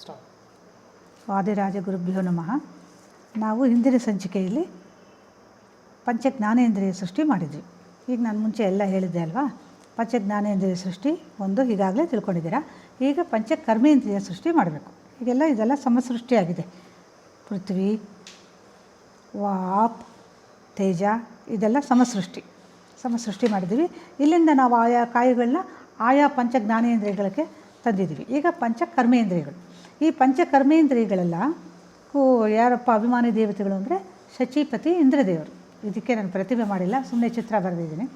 Stop Vadiraja ಗುರುಭ್ಯೋ ನಮಃ. ನಾವು ಹಿಂದಿನ ಸಂಚಿಕೆಯಲ್ಲಿ ಪಂಚಜ್ಞಾನೇಂದ್ರಿಯ ಸೃಷ್ಟಿ ಮಾಡಿದ್ವಿ. ಈಗ ನಾನು ಮುಂಚೆ ಎಲ್ಲ ಹೇಳಿದ್ದೆ ಅಲ್ವಾ? ಪಂಚಜ್ಞಾನೇಂದ್ರಿಯ ಸೃಷ್ಟಿ ಒಂದು ಈಗಾಗಲೇ ತಿಳ್ಕೊಂಡಿದ್ದೀರಾ? ಈಗ ಪಂಚ ಕರ್ಮೇಂದ್ರಿಯ ಸೃಷ್ಟಿ ಮಾಡಬೇಕು. ಈಗೆಲ್ಲ ಇದೆಲ್ಲ ಸಮಸೃಷ್ಟಿಯಾಗಿದೆ. ಪೃಥ್ವಿ, ವಾಪ್, ತೇಜ, ಇದೆಲ್ಲ ಸಮಸೃಷ್ಟಿ. ಸಮಸೃಷ್ಟಿ ಮಾಡಿದ್ದೀವಿ. ಇಲ್ಲಿಂದ ನಾವು ಆಯಾ ಕಾಯಿಗಳನ್ನ ಆಯಾ ಪಂಚ ಜ್ಞಾನೇಂದ್ರಿಯಗಳಿಗೆ ತಂದಿದ್ದೀವಿ. ಈಗ ಪಂಚ ಕರ್ಮೇಂದ್ರಿಯಗಳು ಈ ಪಂಚಕರ್ಮೇಂದ್ರಿಯಗಳೆಲ್ಲ, ಕೂ, ಯಾರಪ್ಪ ಅಭಿಮಾನಿ ದೇವತೆಗಳು ಅಂದರೆ ಶಚಿಪತಿ ಇಂದ್ರದೇವರು. ಇದಕ್ಕೆ ನಾನು ಪ್ರತಿಭೆ ಮಾಡಿಲ್ಲ ಸುಮ್ಮನೆ ಚಿತ್ರ ಬರೆದಿದ್ದೀನಿ.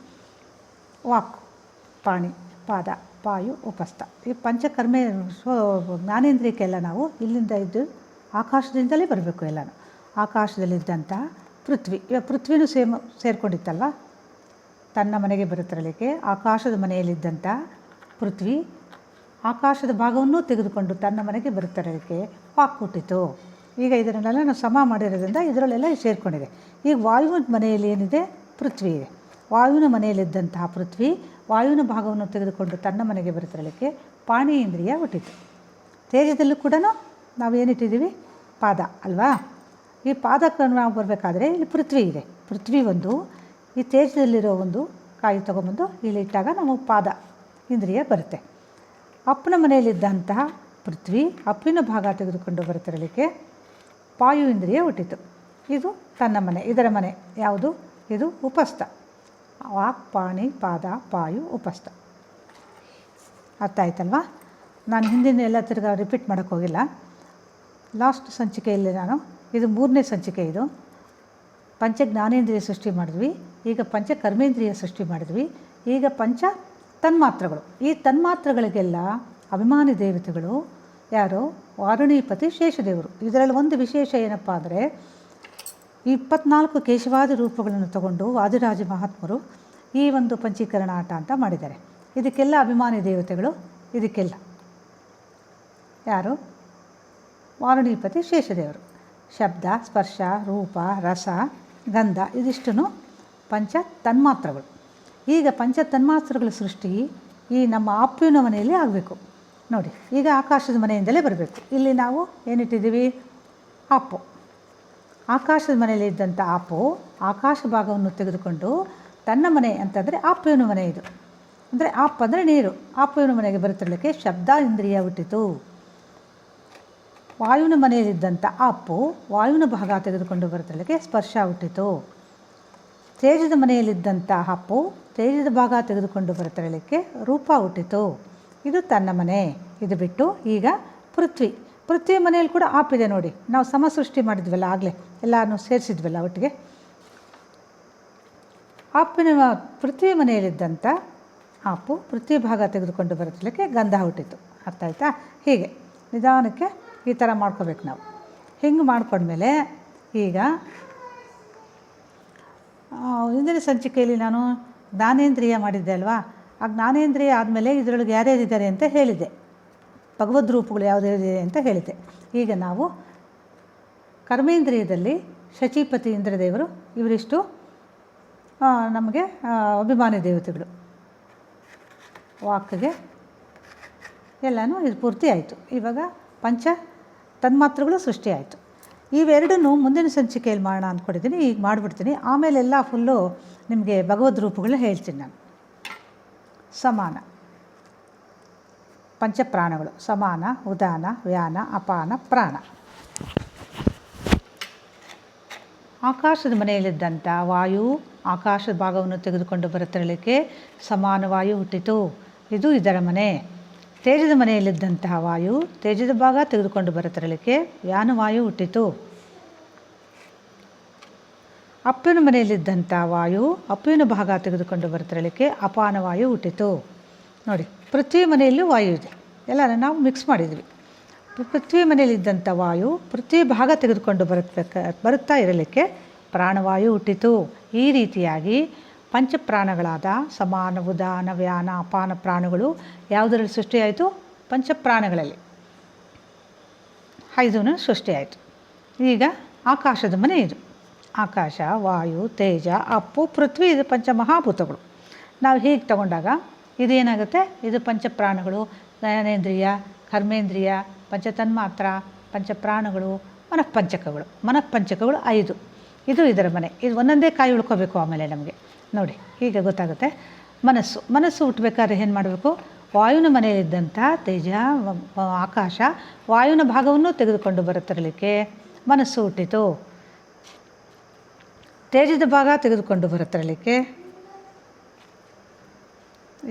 ವಾಕ್, ಪಾಣಿ, ಪಾದ, ಪಾಯು, ಉಪಸ್ಥ. ಈ ಪಂಚಕರ್ಮೆ, ಸ್ವ, ಜ್ಞಾನೇಂದ್ರಿಯಕ್ಕೆಲ್ಲ ನಾವು ಇಲ್ಲಿಂದ ಇದ್ದು ಆಕಾಶದಿಂದಲೇ ಬರಬೇಕು ಎಲ್ಲನೂ. ಆಕಾಶದಲ್ಲಿದ್ದಂಥ ಪೃಥ್ವಿ ಇವಾಗ ಪೃಥ್ವಿನೂ ಸೇಮ್, ಸೇರಿಕೊಂಡಿತ್ತಲ್ವ? ತನ್ನ ಮನೆಗೆ ಬರುತ್ತಿರಲಿಕ್ಕೆ ಆಕಾಶದ ಮನೆಯಲ್ಲಿದ್ದಂಥ ಪೃಥ್ವಿ ಆಕಾಶದ ಭಾಗವನ್ನು ತೆಗೆದುಕೊಂಡು ತನ್ನ ಮನೆಗೆ ಬರುತ್ತಿರಲಿಕ್ಕೆ ವಾಕ್ ಹುಟ್ಟಿತು ಈಗ ಇದನ್ನೆಲ್ಲ ನಾವು ಸಮ ಮಾಡಿರೋದ್ರಿಂದ ಇದರಲ್ಲೆಲ್ಲ ಸೇರಿಕೊಂಡಿದೆ. ಈಗ ವಾಯುವಿನ ಮನೆಯಲ್ಲಿ ಏನಿದೆ? ಪೃಥ್ವಿ ಇದೆ. ವಾಯುವಿನ ಮನೆಯಲ್ಲಿದ್ದಂತಹ ಪೃಥ್ವಿ ವಾಯುವಿನ ಭಾಗವನ್ನು ತೆಗೆದುಕೊಂಡು ತನ್ನ ಮನೆಗೆ ಬರುತ್ತಿರಲಿಕ್ಕೆ ಪಾಣೀಂದ್ರಿಯ ಹುಟ್ಟಿತು. ತೇಜದಲ್ಲೂ ಕೂಡ ನಾವು ಏನಿಟ್ಟಿದ್ದೀವಿ? ಪಾದ, ಅಲ್ವಾ? ಈ ಪಾದಕ್ಕೆ ನಾವು ಬರಬೇಕಾದ್ರೆ ಇಲ್ಲಿ ಪೃಥ್ವಿ ಇದೆ. ಪೃಥ್ವಿ ಒಂದು, ಈ ತೇಜದಲ್ಲಿರೋ ಒಂದು ಕಾಯಿ ತೊಗೊಂಬಂದು ಇಲ್ಲಿ ಇಟ್ಟಾಗ ನಾವು ಪಾದ, ಇಂದ್ರಿಯ ಬರುತ್ತೆ. ಅಪ್ಪನ ಮನೆಯಲ್ಲಿದ್ದಂತಹ ಪೃಥ್ವಿ ಅಪ್ಪಿನ ಭಾಗ ತೆಗೆದುಕೊಂಡು ಬರುತ್ತಿರಲಿಕ್ಕೆ ಪಾಯು ಇಂದ್ರಿಯ ಹುಟ್ಟಿತು. ಇದು ತನ್ನ ಮನೆ, ಇದರ ಮನೆ. ಯಾವುದು? ಇದು ಉಪಸ್ಥ. ವಾಕ್ ಪಾಣಿ, ಪಾದ, ಪಾಯು, ಉಪಸ್ಥ. ಅರ್ಥ ಆಯ್ತಲ್ವಾ? ನಾನು ಹಿಂದಿನ ಎಲ್ಲ ತಿರ್ಗ ರಿಪೀಟ್ ಮಾಡೋಕ್ಕೆ ಹೋಗಿಲ್ಲ. ಲಾಸ್ಟ್ ಸಂಚಿಕೆಯಲ್ಲಿ ನಾನು, ಇದು ಮೂರನೇ ಸಂಚಿಕೆ ಇದು. ಪಂಚ ಜ್ಞಾನೇಂದ್ರಿಯ ಸೃಷ್ಟಿ ಮಾಡಿದ್ವಿ, ಈಗ ಪಂಚ ಕರ್ಮೇಂದ್ರಿಯ ಸೃಷ್ಟಿ ಮಾಡಿದ್ವಿ, ಈಗ ಪಂಚ ತನ್ಮಾತ್ರಗಳು. ಈ ತನ್ಮಾತ್ರಗಳಿಗೆಲ್ಲ ಅಭಿಮಾನಿ ದೇವತೆಗಳು ಯಾರು? ವಾರುಣೀಪತಿ ಶೇಷದೇವರು. ಇದರಲ್ಲಿ ಒಂದು ವಿಶೇಷ ಏನಪ್ಪ ಅಂದರೆ ಇಪ್ಪತ್ನಾಲ್ಕು ಕೇಶವಾದಿ ರೂಪಗಳನ್ನು ತಗೊಂಡು ವಾದಿರಾಜ ಮಹಾತ್ಮರು ಈ ಒಂದು ಪಂಚೀಕರಣ ಆಟ ಅಂತ ಮಾಡಿದ್ದಾರೆ. ಇದಕ್ಕೆಲ್ಲ ಅಭಿಮಾನಿ ದೇವತೆಗಳು, ಇದಕ್ಕೆಲ್ಲ. ಯಾರು? ವಾರುಣೀಪತಿ ಶೇಷದೇವರು. ಶಬ್ದ, ಸ್ಪರ್ಶ, ರೂಪ, ರಸ, ಗಂಧ ಇದಿಷ್ಟು ಪಂಚ ತನ್ಮಾತ್ರಗಳು. ಈಗ ಪಂಚ ತನ್ಮಾತ್ರಗಳ ಸೃಷ್ಟಿ ಈ ನಮ್ಮ ಅಪ್ಪಿನ ಮನೆಯಲ್ಲಿ ಆಗಬೇಕು. ನೋಡಿ, ಈಗ ಆಕಾಶದ ಮನೆಯಿಂದಲೇ ಬರಬೇಕು. ಇಲ್ಲಿ ನಾವು ಏನಿಟ್ಟಿದ್ದೀವಿ? ಆಪು. ಆಕಾಶದ ಮನೆಯಲ್ಲಿ ಇದ್ದಂಥ ಆಪು ಆಕಾಶ ಭಾಗವನ್ನು ತೆಗೆದುಕೊಂಡು ತನ್ನ ಮನೆ ಅಂತಂದರೆ ಅಪ್ಪಿನ ಮನೆ ಇದು. ಅಂದರೆ ಆಪ್ ಅಂದರೆ ನೀರು. ಅಪ್ಪಿನ ಮನೆಗೆ ಬರುತ್ತಿರಲಿಕ್ಕೆ ಶಬ್ದ ಇಂದ್ರಿಯ ಹುಟ್ಟಿತು. ವಾಯುವಿನ ಮನೆಯಲ್ಲಿದ್ದಂಥ ಅಪ್ಪು ವಾಯುವಿನ ಭಾಗ ತೆಗೆದುಕೊಂಡು ಬರುತ್ತಿರಲಿಕ್ಕೆ ಸ್ಪರ್ಶ ಹುಟ್ಟಿತು. ತೇಜದ ಮನೆಯಲ್ಲಿದ್ದಂಥ ಅಪ್ಪು ತೇಜದ ಭಾಗ ತೆಗೆದುಕೊಂಡು ಬರುತ್ತಲಿಕ್ಕೆ ರೂಪ ಹುಟ್ಟಿತು. ಇದು ತನ್ನ ಮನೆ. ಇದು ಬಿಟ್ಟು ಈಗ ಪೃಥ್ವಿ. ಪೃಥ್ವಿ ಮನೆಯಲ್ಲಿ ಕೂಡ ಆಪಿದೆ ನೋಡಿ. ನಾವು ಸಮ ಸೃಷ್ಟಿ ಮಾಡಿದ್ವಲ್ಲ ಆಗಲೇ. ಎಲ್ಲನೂ ಸೇರಿಸಿದ್ವಲ್ಲ ಒಟ್ಟಿಗೆ. ಆಪಿನ ಪೃಥ್ವಿ ಮನೆಯಲ್ಲಿದ್ದಂಥ ಆಪು ಪೃಥ್ವಿ ಭಾಗ ತೆಗೆದುಕೊಂಡು ಬರತಲಿಕ್ಕೆ ಗಂಧ ಹುಟ್ಟಿತು. ಅರ್ಥ ಆಯ್ತಾ? ಹೀಗೆ. ನಿಧಾನಕ್ಕೆ ಈ ಥರ ಮಾಡ್ಕೋಬೇಕು ನಾವು. ಹಿಂಗೆ ಮಾಡ್ಕೊಂಡ್ಮೇಲೆ ಈಗ ಹಿಂದಿನ ಸಂಚಿಕೆಯಲ್ಲಿ ನಾನು ಜ್ಞಾನೇಂದ್ರಿಯ ಮಾಡಿದ್ದೆ ಅಲ್ವಾ? ಆ ಜ್ಞಾನೇಂದ್ರಿಯ ಆದಮೇಲೆ ಇದರೊಳಗೆ ಯಾರ್ಯಾರಿದ್ದಾರೆ ಅಂತ ಹೇಳಿದ್ದೆ. ಭಗವದ್ ರೂಪಗಳು ಇದೆ ಅಂತ ಹೇಳಿದ್ದೆ. ಈಗ ನಾವು ಕರ್ಮೇಂದ್ರಿಯದಲ್ಲಿ ಶಚಿಪತಿ ಇಂದ್ರದೇವರು ಇವರಿಷ್ಟು ನಮಗೆ ಅಭಿಮಾನಿ ದೇವತೆಗಳು. ವಾಕ್ಗೆ ಎಲ್ಲನೂ ಇದು ಪೂರ್ತಿ ಆಯಿತು. ಇವಾಗ ಪಂಚ ತನ್ಮಾತ್ರಗಳು ಸೃಷ್ಟಿ ಆಯಿತು ಇವೆರಡನ್ನೂ ಮುಂದಿನ ಸಂಚಿಕೆಯಲ್ಲಿ ಮಾಡೋಣ ಅಂದ್ಕೊಂಡಿದ್ದೀನಿ. ಈಗ ಮಾಡಿಬಿಡ್ತೀನಿ. ಆಮೇಲೆಲ್ಲ ಫುಲ್ಲು ನಿಮಗೆ ಭಗವದ್ ರೂಪಗಳನ್ನ ಹೇಳ್ತೀನಿ ನಾನು. ಸಮಾನ. ಪಂಚಪ್ರಾಣಗಳು. ಸಮಾನ, ಉದಾನ, ವ್ಯಾನ, ಅಪಾನ, ಪ್ರಾಣ. ಆಕಾಶದ ಮನೆಯಲ್ಲಿದ್ದಂಥ ವಾಯು ಆಕಾಶದ ಭಾಗವನ್ನು ತೆಗೆದುಕೊಂಡು ಬರುತ್ತಿರಲಿಕ್ಕೆ ಸಮಾನ ವಾಯು ಹುಟ್ಟಿತು. ಇದು ಇದರ ಮನೆ. ತೇಜದ ಮನೆಯಲ್ಲಿದ್ದಂತಹ ವಾಯು ತೇಜದ ಭಾಗ ತೆಗೆದುಕೊಂಡು ಬರುತ್ತಿರಲಿಕ್ಕೆ ವ್ಯಾನವಾಯು ಹುಟ್ಟಿತು. ಅಪ್ಪಿನ ಮನೆಯಲ್ಲಿದ್ದಂಥ ವಾಯು ಅಪ್ಪಿನ ಭಾಗ ತೆಗೆದುಕೊಂಡು ಬರುತ್ತಿರಲಿಕ್ಕೆ ಅಪಾನವಾಯು ಹುಟ್ಟಿತು. ನೋಡಿ, ಪೃಥ್ವಿ ಮನೆಯಲ್ಲೂ ವಾಯು ಇದೆ. ಎಲ್ಲ ನಾವು ಮಿಕ್ಸ್ ಮಾಡಿದ್ವಿ. ಪೃಥ್ವಿ ಮನೆಯಲ್ಲಿದ್ದಂಥ ವಾಯು ಪೃಥ್ವಿ ಭಾಗ ತೆಗೆದುಕೊಂಡು ಬರತಕ್ಕ ಬರುತ್ತಾ ಇರಲಿಕ್ಕೆ ಪ್ರಾಣವಾಯು ಹುಟ್ಟಿತು. ಈ ರೀತಿಯಾಗಿ ಪಂಚಪ್ರಾಣಗಳಾದ ಸಮಾನ, ಉದಾನ, ವ್ಯಾನ, ಅಪಾನ ಪ್ರಾಣಗಳು ಯಾವುದರಲ್ಲಿ ಸೃಷ್ಟಿಯಾಯಿತು? ಪಂಚಪ್ರಾಣಗಳಲ್ಲಿ. ಐದೂ ಸೃಷ್ಟಿಯಾಯಿತು. ಈಗ ಆಕಾಶದ ಮನೆ ಇದು. ಆಕಾಶ, ವಾಯು, ತೇಜ, ಅಪ್ಪು, ಪೃಥ್ವಿ ಇದು ಪಂಚಮಹಾಭೂತಗಳು. ನಾವು ಹೀಗೆ ತಗೊಂಡಾಗ ಇದೇನಾಗುತ್ತೆ? ಇದು ಪಂಚಪ್ರಾಣಗಳು. ಜ್ಞಾನೇಂದ್ರಿಯ, ಕರ್ಮೇಂದ್ರಿಯ, ಪಂಚತನ್ಮಾತ್ರ, ಪಂಚಪ್ರಾಣಗಳು, ಮನಃಪಂಚಕಗಳು. ಮನಃಪಂಚಕಗಳು ಐದು. ಇದು ಇದರ ಮನೆ. ಇದು ಒಂದೊಂದೇ ಕಾಯಿ ಉಳ್ಕೋಬೇಕು ಆಮೇಲೆ ನಮಗೆ. ನೋಡಿ ಈಗ ಗೊತ್ತಾಗುತ್ತೆ. ಮನಸ್ಸು ಮನಸ್ಸು ಹುಟ್ಟಬೇಕಾದ್ರೆ ಏನು ಮಾಡಬೇಕು? ವಾಯುವಿನ ಮನೆಯಲ್ಲಿದ್ದಂಥ ತೇಜ ಆಕಾಶ ವಾಯುವಿನ ಭಾಗವನ್ನು ತೆಗೆದುಕೊಂಡು ಬರುತ್ತಿರಲಿಕ್ಕೆ ಮನಸ್ಸು ಹುಟ್ಟಿತು. ತೇಜದ ಭಾಗ ತೆಗೆದುಕೊಂಡು ಬರುತ್ತಿರಲಿಕ್ಕೆ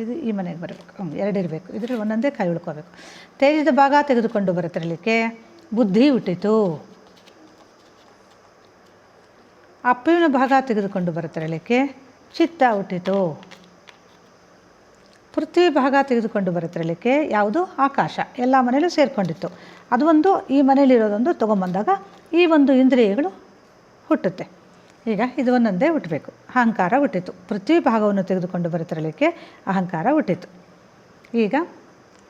ಇದು ಈ ಮನೆಗೆ ಬರಬೇಕು. ಹ್ಞೂ ಎರಡಿರಬೇಕು ಇದರಲ್ಲಿ ಒಂದೊಂದೇ ಕಾಯಿ ಉಳ್ಕೋಬೇಕು. ತೇಜದ ಭಾಗ ತೆಗೆದುಕೊಂಡು ಬರುತ್ತಿರಲಿಕ್ಕೆ ಬುದ್ಧಿ ಹುಟ್ಟಿತು. ಅಪ್ಪುವಿನ ಭಾಗ ತೆಗೆದುಕೊಂಡು ಬರುತ್ತಿರಲಿಕ್ಕೆ ಚಿತ್ತ ಹುಟ್ಟಿತು. ಪೃಥ್ವಿ ಭಾಗ ತೆಗೆದುಕೊಂಡು ಬರುತ್ತಿರಲಿಕ್ಕೆ ಯಾವುದು? ಆಕಾಶ. ಎಲ್ಲ ಮನೆಯಲ್ಲೂ ಸೇರಿಕೊಂಡಿತ್ತು. ಅದು ಒಂದು, ಈ ಮನೆಯಲ್ಲಿರೋದೊಂದು ತೊಗೊಂಬಂದಾಗ ಈ ಒಂದು ಇಂದ್ರಿಯಗಳು ಹುಟ್ಟುತ್ತೆ. ಈಗ ಇದು ಒಂದೊಂದೇ ಹುಟ್ಟಬೇಕು. ಅಹಂಕಾರ ಹುಟ್ಟಿತು. ಪೃಥ್ವಿ ಭಾಗವನ್ನು ತೆಗೆದುಕೊಂಡು ಬರುತ್ತಿರಲಿಕ್ಕೆ ಅಹಂಕಾರ ಹುಟ್ಟಿತು. ಈಗ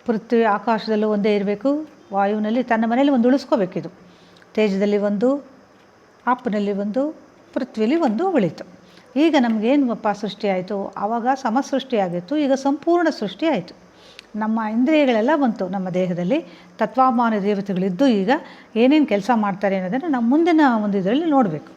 ಪೃಥ್ವಿ ಆಕಾಶದಲ್ಲೂ ಒಂದೇ ಇರಬೇಕು. ವಾಯುವಿನಲ್ಲಿ ತನ್ನ ಮನೆಯಲ್ಲಿ ಒಂದು ಉಳಿಸ್ಕೋಬೇಕಿದು. ತೇಜದಲ್ಲಿ ಒಂದು, ಆಪ್ನಲ್ಲಿ ಒಂದು ಪೃಥ್ವಿಲಿ ಒಂದು ಉಳಿತು. ಈಗ ನಮಗೇನಪ್ಪ ಸೃಷ್ಟಿ ಆಯಿತು? ಆವಾಗ ಸಮಸೃಷ್ಟಿಯಾಗಿತ್ತು ಈಗ ಸಂಪೂರ್ಣ ಸೃಷ್ಟಿ ಆಯಿತು. ನಮ್ಮ ಇಂದ್ರಿಯಗಳೆಲ್ಲ ಬಂತು ನಮ್ಮ ದೇಹದಲ್ಲಿ. ತತ್ವಾಮಾನ ದೇವತೆಗಳಿದ್ದು ಈಗ ಏನೇನು ಕೆಲಸ ಮಾಡ್ತಾರೆ ಅನ್ನೋದನ್ನು ನಾವು ಮುಂದಿನ ಒಂದು ಇದರಲ್ಲಿ ನೋಡಬೇಕು.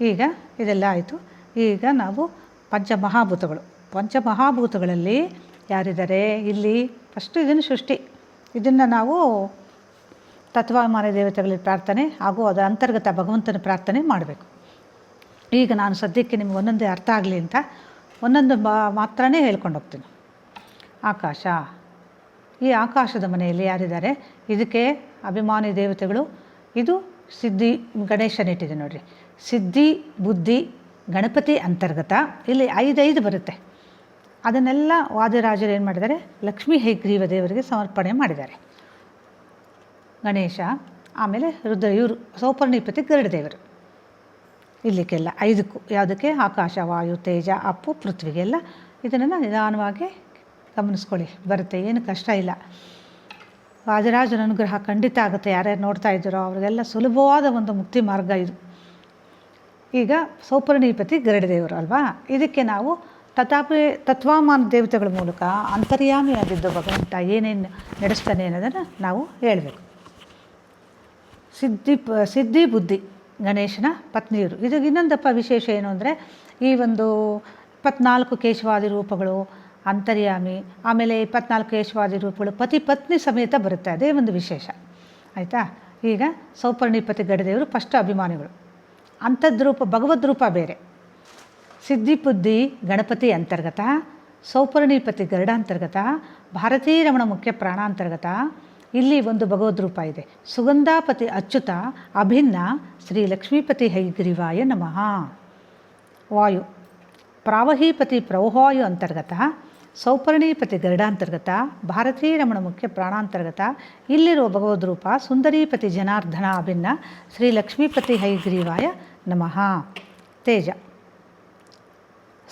ಈಗ ಇದೆಲ್ಲ ಆಯಿತು. ಈಗ ನಾವು ಪಂಚಮಹಾಭೂತಗಳು. ಪಂಚಮಹಾಭೂತಗಳಲ್ಲಿ ಯಾರಿದ್ದಾರೆ? ಇಲ್ಲಿ ಫಸ್ಟು ಇದನ್ನು ಸೃಷ್ಟಿ. ಇದನ್ನು ನಾವು ತತ್ವಮಾನ ದೇವತೆಗಳಲ್ಲಿ ಪ್ರಾರ್ಥನೆ ಹಾಗೂ ಅದರ ಅಂತರ್ಗತ ಭಗವಂತನ ಪ್ರಾರ್ಥನೆ ಮಾಡಬೇಕು. ಈಗ ನಾನು ಸದ್ಯಕ್ಕೆ ನಿಮ್ಗೆ ಒಂದೊಂದೇ ಅರ್ಥ ಆಗಲಿ ಅಂತ ಒಂದೊಂದು ಬಾ ಮಾತ್ರನೇ ಹೇಳ್ಕೊಂಡು ಹೋಗ್ತೀನಿ. ಆಕಾಶ. ಈ ಆಕಾಶದ ಮನೆಯಲ್ಲಿ ಯಾರಿದ್ದಾರೆ? ಇದಕ್ಕೆ ಅಭಿಮಾನಿ ದೇವತೆಗಳು. ಇದು ಸಿದ್ಧಿ ಗಣೇಶನಿಟ್ಟಿದೆ ನೋಡಿರಿ. ಸಿದ್ಧಿ, ಬುದ್ಧಿ, ಗಣಪತಿ ಅಂತರ್ಗತ. ಇಲ್ಲಿ ಐದೈದು ಬರುತ್ತೆ. ಅದನ್ನೆಲ್ಲ ವಾದಿರಾಜರು ಏನು ಮಾಡಿದ್ದಾರೆ? ಲಕ್ಷ್ಮೀ ಹೈಗ್ರೀವ ದೇವರಿಗೆ ಸಮರ್ಪಣೆ ಮಾಡಿದ್ದಾರೆ. ಗಣೇಶ, ಆಮೇಲೆ ರುದ್ರ, ಇವರು ಸೌಪರ್ಣಿಪತಿ ಗರುಡ ದೇವರು. ಇಲ್ಲಿಕ್ಕೆಲ್ಲ ಐದಕ್ಕೂ ಯಾವುದಕ್ಕೆ? ಆಕಾಶ, ವಾಯು, ತೇಜ, ಅಪ್ಪು ಪೃಥ್ವಿಗೆಲ್ಲ ಇದನ್ನು ನಿಧಾನವಾಗಿ ಗಮನಿಸ್ಕೊಳ್ಳಿ. ಬರುತ್ತೆ, ಏನು ಕಷ್ಟ ಇಲ್ಲ. ರಾಜರಾಜನ ಅನುಗ್ರಹ ಖಂಡಿತ ಆಗುತ್ತೆ. ಯಾರ್ಯಾರು ನೋಡ್ತಾ ಇದ್ದೀರೋ ಅವರಿಗೆಲ್ಲ ಸುಲಭವಾದ ಒಂದು ಮುಕ್ತಿ ಮಾರ್ಗ ಇದು. ಈಗ ಸೌಪರ್ಣಿಪತಿ ಗರುಡದೇವರು ಅಲ್ವಾ? ಇದಕ್ಕೆ ನಾವು ತಥಾಪಿ, ತತ್ವಮಾನ ದೇವತೆಗಳ ಮೂಲಕ ಅಂತರ್ಯಾಮಿಯಾಗಿದ್ದು ಭಗವಂತ ಏನೇನು ನಡೆಸ್ತಾನೆ ಅನ್ನೋದನ್ನು ನಾವು ಹೇಳಬೇಕು. ಸಿದ್ಧಿ ಪ, ಸಿದ್ಧಿ ಬುದ್ಧಿ, ಗಣೇಶನ ಪತ್ನಿಯರು. ಇದು ಇನ್ನೊಂದಪ್ಪ ವಿಶೇಷ ಏನು ಅಂದರೆ, ಈ ಒಂದು ಇಪ್ಪತ್ನಾಲ್ಕು ಕೇಶವಾದಿ ರೂಪಗಳು, ಅಂತರ್ಯಾಮಿ, ಆಮೇಲೆ ಇಪ್ಪತ್ನಾಲ್ಕು ಕೇಶವಾದಿ ರೂಪಗಳು ಪತಿ ಪತ್ನಿ ಸಮೇತ ಬರುತ್ತೆ. ಅದೇ ಒಂದು ವಿಶೇಷ. ಆಯಿತಾ? ಈಗ ಸೌಪರ್ಣಿಪತಿ ಗಡದೇವರು ಫಸ್ಟ್ ಅಭಿಮಾನಿಗಳು. ಅಂತದ್ರೂಪ ಭಗವದ್ರೂಪ ಭಗವದ್ ರೂಪ ಬೇರೆ. ಸಿದ್ಧಿಬುದ್ಧಿ ಗಣಪತಿ ಅಂತರ್ಗತ, ಸೌಪರ್ಣಿಪತಿ ಗರುಡಾಂತರ್ಗತ, ಭಾರತೀ ರಮಣ ಮುಖ್ಯ ಪ್ರಾಣಾಂತರ್ಗತ ಇಲ್ಲಿ ಒಂದು ಭಗವದ್ರೂಪ ಇದೆ. ಸುಗಂಧಾಪತಿ ಅಚ್ಯುತ, ಅಭಿನ್ನ ಶ್ರೀ ಲಕ್ಷ್ಮೀಪತಿ ಹೈಗ್ರೀವಾಯ ನಮಃ. ವಾಯು. ಪ್ರಾವಹೀಪತಿ ಪ್ರವಹಾಯು ಅಂತರ್ಗತ, ಸೌಪರ್ಣೀಪತಿ ಗರುಡಾಂತರ್ಗತ ಭಾರತೀ ರಮಣ ಮುಖ್ಯ ಪ್ರಾಣಾಂತರ್ಗತ ಇಲ್ಲಿರುವ ಭಗವದ್ರೂಪ ಸುಂದರೀಪತಿ ಜನಾರ್ದನ, ಅಭಿನ್ನ ಶ್ರೀ ಲಕ್ಷ್ಮೀಪತಿ ಹೈಗ್ರೀವಾಯ ನಮಃ. ತೇಜ.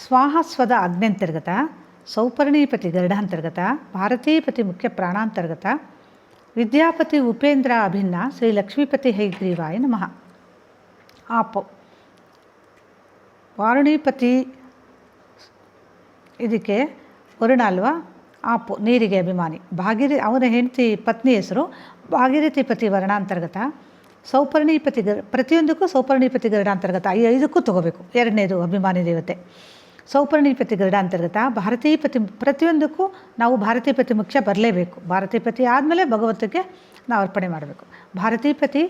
ಸ್ವಾಹಸ್ವದ ಅಗ್ನಂತರ್ಗತ ಸೌಪರ್ಣೀಪತಿ ಗರುಡಾಂತರ್ಗತ ಭಾರತೀಪತಿ ಮುಖ್ಯ ಪ್ರಾಣಾಂತರ್ಗತ ವಿದ್ಯಾಪತಿ ಉಪೇಂದ್ರ ಅಭಿನ್ನ ಶ್ರೀ ಲಕ್ಷ್ಮೀಪತಿ ಹೈಗ್ರೀವಾಯ ನಮಃ. ಆಪು. ವಾರುಣೀಪತಿ ಇದಕ್ಕೆ ವರುಣ ಅಲ್ವಾ? ಆಪು, ನೀರಿಗೆ ಅಭಿಮಾನಿ. ಭಾಗಿರಿ ಅವನ ಹೆಂಡತಿ ಪತ್ನಿ ಹೆಸರು ಭಾಗಿರಥಿಪತಿ ವರ್ಣಾಂತರ್ಗತ. ಸೌಪರ್ಣೀಪತಿ ಪ್ರತಿಯೊಂದಕ್ಕೂ ಸೌಪರ್ಣೀಪತಿ ಗರುಡಾಂತರ್ಗತ ಈ ಐದಕ್ಕೂ ತಗೋಬೇಕು. ಎರಡನೇದು ಅಭಿಮಾನಿ ದೇವತೆ. ಸೌಪರ್ಣೀಪತಿ ಭಾರತೀಯ ಪತಿ ಪ್ರತಿಯೊಂದಕ್ಕೂ ನಾವು ಭಾರತೀಯ ಪತಿ ಮುಖ್ಯ ಬರಲೇಬೇಕು. ಭಾರತೀಪತಿ ಆದಮೇಲೆ ಭಗವಂತಕ್ಕೆ ನಾವು ಅರ್ಪಣೆ ಮಾಡಬೇಕು. ಭಾರತೀಪತಿ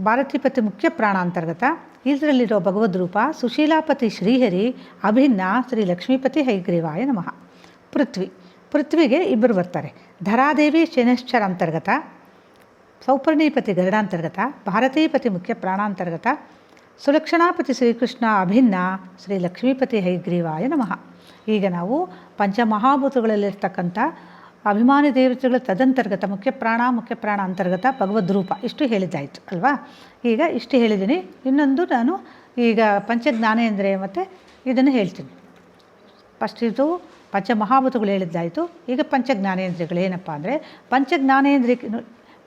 ಭಾರತೀಯ ಭಾರತೀಪತಿ ಮುಖ್ಯ ಪ್ರಾಣ ಅಂತರ್ಗತ ಇದರಲ್ಲಿರೋ ಭಗವದ್ ರೂಪ ಸುಶೀಲಾಪತಿ ಶ್ರೀಹರಿ, ಅಭಿನ್ನ ಶ್ರೀ ಲಕ್ಷ್ಮೀಪತಿ ಹೈಗ್ರೀವಾಯ ನಮಃ. ಪೃಥ್ವಿ, ಪೃಥ್ವಿಗೆ ಇಬ್ಬರು ಬರ್ತಾರೆ. ಧರಾದೇವಿ ಶನಶ್ಚರ ಅಂತರ್ಗತ, ಸೌಪರ್ಣೀಪತಿ ಗರುಡಾಂತರ್ಗತ, ಭಾರತೀಪತಿ ಮುಖ್ಯ ಪ್ರಾಣಾಂತರ್ಗತ ಸುಲಕ್ಷಣಾಪತಿ ಶ್ರೀಕೃಷ್ಣ ಅಭಿನ್ನ ಶ್ರೀ ಲಕ್ಷ್ಮೀಪತಿ ಹೈಗ್ರೀವಾಯ ನಮಃ. ಈಗ ನಾವು ಪಂಚಮಹಾಭೂತಗಳಲ್ಲಿರ್ತಕ್ಕಂಥ ಅಭಿಮಾನಿ ದೇವತೆಗಳ ತದಂತರ್ಗತ, ಮುಖ್ಯ ಪ್ರಾಣ ಮುಖ್ಯ ಪ್ರಾಣ ಅಂತರ್ಗತ ಭಗವದ್ ರೂಪ ಇಷ್ಟು ಹೇಳಿದ್ದಾಯಿತು, ಅಲ್ವಾ? ಈಗ ಇಷ್ಟು ಹೇಳಿದ್ದೀನಿ. ಇನ್ನೊಂದು ನಾನು ಈಗ ಪಂಚಜ್ಞಾನೇಂದ್ರಿಯ ಮತ್ತು ಇದನ್ನು ಹೇಳ್ತೀನಿ. ಫಸ್ಟ್ ಇದು ಪಂಚಮಹಾಭೂತಗಳು ಹೇಳಿದ್ದಾಯಿತು. ಈಗ ಪಂಚಜ್ಞಾನೇಂದ್ರಿಯಗಳು ಏನಪ್ಪ ಅಂದರೆ, ಪಂಚಜ್ಞಾನೇಂದ್ರಿಯ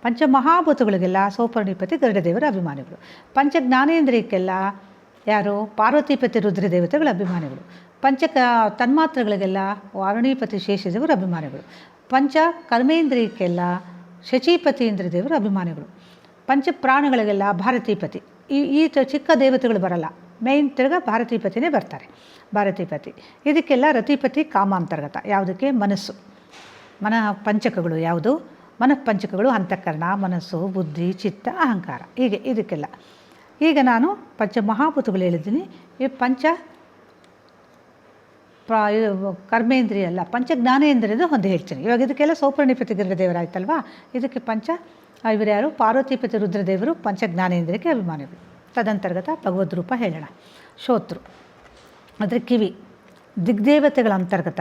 ಪಂಚಮಹಾಭೂತಗಳಿಗೆಲ್ಲ ಸೌಪರ್ಣಿಪತಿ ಗರುಡದೇವರ ಅಭಿಮಾನಿಗಳು. ಪಂಚ ಜ್ಞಾನೇಂದ್ರಿಯಕ್ಕೆಲ್ಲ ಯಾರು? ಪಾರ್ವತಿಪತಿ ರುದ್ರದೇವತೆಗಳ ಅಭಿಮಾನಿಗಳು. ಪಂಚ ಕ, ತನ್ಮಾತ್ರಗಳಿಗೆಲ್ಲ ವಾರುಣೀಪತಿ ಶೇಷದೇವರ ಅಭಿಮಾನಿಗಳು. ಪಂಚ ಕರ್ಮೇಂದ್ರಿಯಕ್ಕೆಲ್ಲ ಶಚೀಪತಿ ಇಂದ್ರದೇವರು ಅಭಿಮಾನಿಗಳು. ಪಂಚ ಪ್ರಾಣಗಳಿಗೆಲ್ಲ ಭಾರತೀಪತಿ. ಈ ಈ ಚಿಕ್ಕ ದೇವತೆಗಳು ಬರಲ್ಲ. ಮೇಯ್ನ್ ತಿರ್ಗ ಭಾರತೀಪತಿನೇ ಬರ್ತಾರೆ. ಭಾರತೀಪತಿ. ಇದಕ್ಕೆಲ್ಲ ರತಿಪತಿ ಕಾಮಾಂತರ್ಗತ. ಯಾವುದಕ್ಕೆ? ಮನಸ್ಸು. ಮನ ಪಂಚಕಗಳು ಯಾವುದು? ಮನಃಪಂಚಕಗಳು, ಅಂತಃಕರಣ, ಮನಸ್ಸು, ಬುದ್ಧಿ, ಚಿತ್ತ, ಅಹಂಕಾರ. ಹೀಗೆ ಇದಕ್ಕೆಲ್ಲ. ಈಗ ನಾನು ಪಂಚ ಮಹಾಭೂತಗಳು ಹೇಳಿದ್ದೀನಿ. ಈ ಪಂಚ ಪ್ರ ಕರ್ಮೇಂದ್ರಿಯ ಅಲ್ಲ ಪಂಚ ಜ್ಞಾನೇಂದ್ರಿಯದ ಒಂದು ಹೇಳ್ತೀನಿ. ಇವಾಗ ಇದಕ್ಕೆಲ್ಲ ಸೌಪರ್ಣಿಪತಿ ಗಿರಿದೇವರಾಯ್ತಲ್ವಾ ಇದಕ್ಕೆ ಪಂಚ ಇವರು ಯಾರು? ಪಾರ್ವತಿಪತಿ ರುದ್ರದೇವರು ಪಂಚ ಜ್ಞಾನೇಂದ್ರಿಯಕ್ಕೆ ಅಭಿಮಾನಿಗಳು. ತದಂತರ್ಗತ ಭಗವದ್ ರೂಪ ಹೇಳೋಣ. ಶೋತೃ ಅಂದರೆ ಕಿವಿ. ದಿಗ್ದೇವತೆಗಳ ಅಂತರ್ಗತ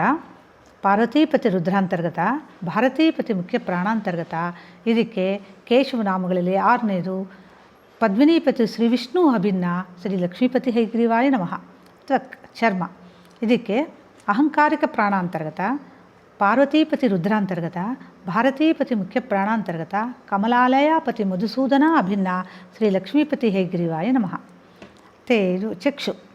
ಪಾರ್ವತೀಪತಿ ರುದ್ರಾಂತರ್ಗತ, ಭಾರತೀಪತಿ ಮುಖ್ಯ ಪ್ರಾಣಾಂತರ್ಗತ, ಇದಕ್ಕೆ ಕೇಶವನಾಮಗಳಲ್ಲಿ ಆರನೇದು, ಪದ್ಮಿನೀಪತಿ ಶ್ರೀ ವಿಷ್ಣು ಅಭಿನ್ನ ಶ್ರೀ ಲಕ್ಷ್ಮೀಪತಿ ಹೈಗ್ರೀವಾಯ ನಮಃ. ತ್ವಕ್, ಚರ್ಮ. ಇದಕ್ಕೆ ಅಹಂಕಾರಿಕ ಪ್ರಾಣಾಂತರ್ಗತ, ಪಾರ್ವತೀಪತಿ ರುದ್ರಾಂತರ್ಗತ, ಭಾರತೀಪತಿ ಮುಖ್ಯ ಪ್ರಾಣಾಂತರ್ಗತ, ಕಮಲಾಲಯಾಪತಿ ಮಧುಸೂದನ ಅಭಿನ್ನ ಶ್ರೀ ಲಕ್ಷ್ಮೀಪತಿ ಹೈಗ್ರೀವಾಯ ನಮಃ. ತೇ ಚಕ್ಷು.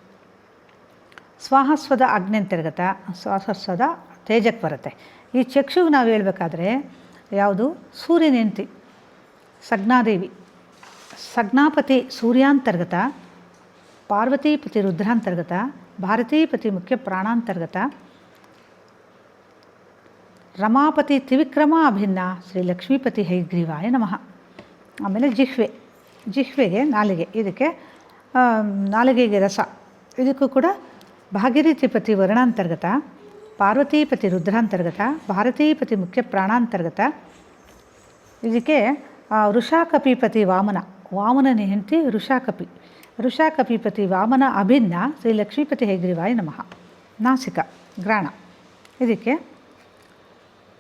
ಸ್ವಾಹಸ್ವದ ಅಗ್ನ್ಯಂತರ್ಗತ ಸ್ವಾಹಸ್ವದ ತೇಜಕ್ಕೆ ಬರುತ್ತೆ. ಈ ಚಕ್ಷುಗೆ ನಾವು ಹೇಳಬೇಕಾದ್ರೆ ಯಾವುದು? ಸೂರ್ಯನೆಂತಿ, ಸಗ್ನಾದೇವಿ. ಸಗ್ನಾಪತಿ ಸೂರ್ಯಾಂತರ್ಗತ, ಪಾರ್ವತೀಪತಿ ರುದ್ರಾಂತರ್ಗತ, ಭಾರತೀಪತಿ ಮುಖ್ಯ ಪ್ರಾಣಾಂತರ್ಗತ. ರಮಾಪತಿ ತ್ರಿವಿಕ್ರಮ ಅಭಿನ್ನ ಶ್ರೀ ಲಕ್ಷ್ಮೀಪತಿ ಹೈಗ್ರೀವಾಯ ನಮಃ. ಆಮೇಲೆ ಜಿಹ್ವೆ, ಜಿಹ್ವೆಗೆ ನಾಲಿಗೆ. ಇದಕ್ಕೆ ನಾಲಿಗೆಗೆ ರಸ. ಇದಕ್ಕೂ ಕೂಡ ಭಾಗೀರಥಿಪತಿ ವರ್ಣಾಂತರ್ಗತ. ಪಾರ್ವತೀಪತಿ ರುದ್ರಾಂತರ್ಗತ ಭಾರತೀಪತಿ ಮುಖ್ಯ ಪ್ರಾಣಾಂತರ್ಗತ. ಇದಕ್ಕೆ ಆ, ವೃಷಾಕಪಿಪತಿ ವಾಮನ ವಾಮನನ ಹೆಂಡತಿ ವೃಷಾಕಪಿ ವೃಷಾಕಪಿಪತಿ ವಾಮನ ಅಭಿನ್ನ ಶ್ರೀ ಲಕ್ಷ್ಮೀಪತಿ ಹೈಗ್ರೀವಾಯ ನಮಃ. ನಾಸಿಕ ಗ್ರಾಣ. ಇದಕ್ಕೆ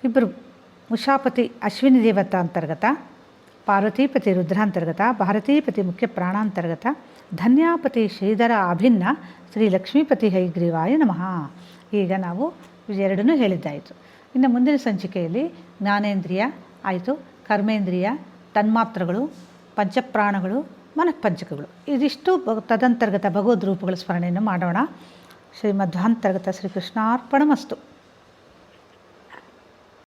ಇಬ್ಬರು ಉಷಾಪತಿ ಅಶ್ವಿನಿ ದೇವತ ಅಂತರ್ಗತ ಪಾರ್ವತೀಪತಿ ರುದ್ರಾಂತರ್ಗತ ಭಾರತೀಪತಿ ಮುಖ್ಯ ಪ್ರಾಣಾಂತರ್ಗತ ಧನ್ಯಾಪತಿ ಶ್ರೀಧರ ಅಭಿನ್ನ ಶ್ರೀ ಲಕ್ಷ್ಮೀಪತಿ ಹೈಗ್ರೀವಾಯ ನಮಃ. ಈಗ ನಾವು ಎರಡನ್ನೂ ಹೇಳಿದ್ದಾಯಿತು ಇನ್ನು ಮುಂದಿನ ಸಂಚಿಕೆಯಲ್ಲಿ ಜ್ಞಾನೇಂದ್ರಿಯ, ಆಯಿತು, ಕರ್ಮೇಂದ್ರಿಯ, ತನ್ಮಾತ್ರಗಳು, ಪಂಚಪ್ರಾಣಗಳು, ಮನಃಪಂಚಕಗಳು. ಇದಿಷ್ಟು ತದಂತರ್ಗತ ಭಗವದ್ ರೂಪಗಳ ಸ್ಮರಣೆಯನ್ನು ಮಾಡೋಣ. ಶ್ರೀಮಧ್ವಾಂತರ್ಗತ ಶ್ರೀಕೃಷ್ಣಾರ್ಪಣಮಸ್ತು.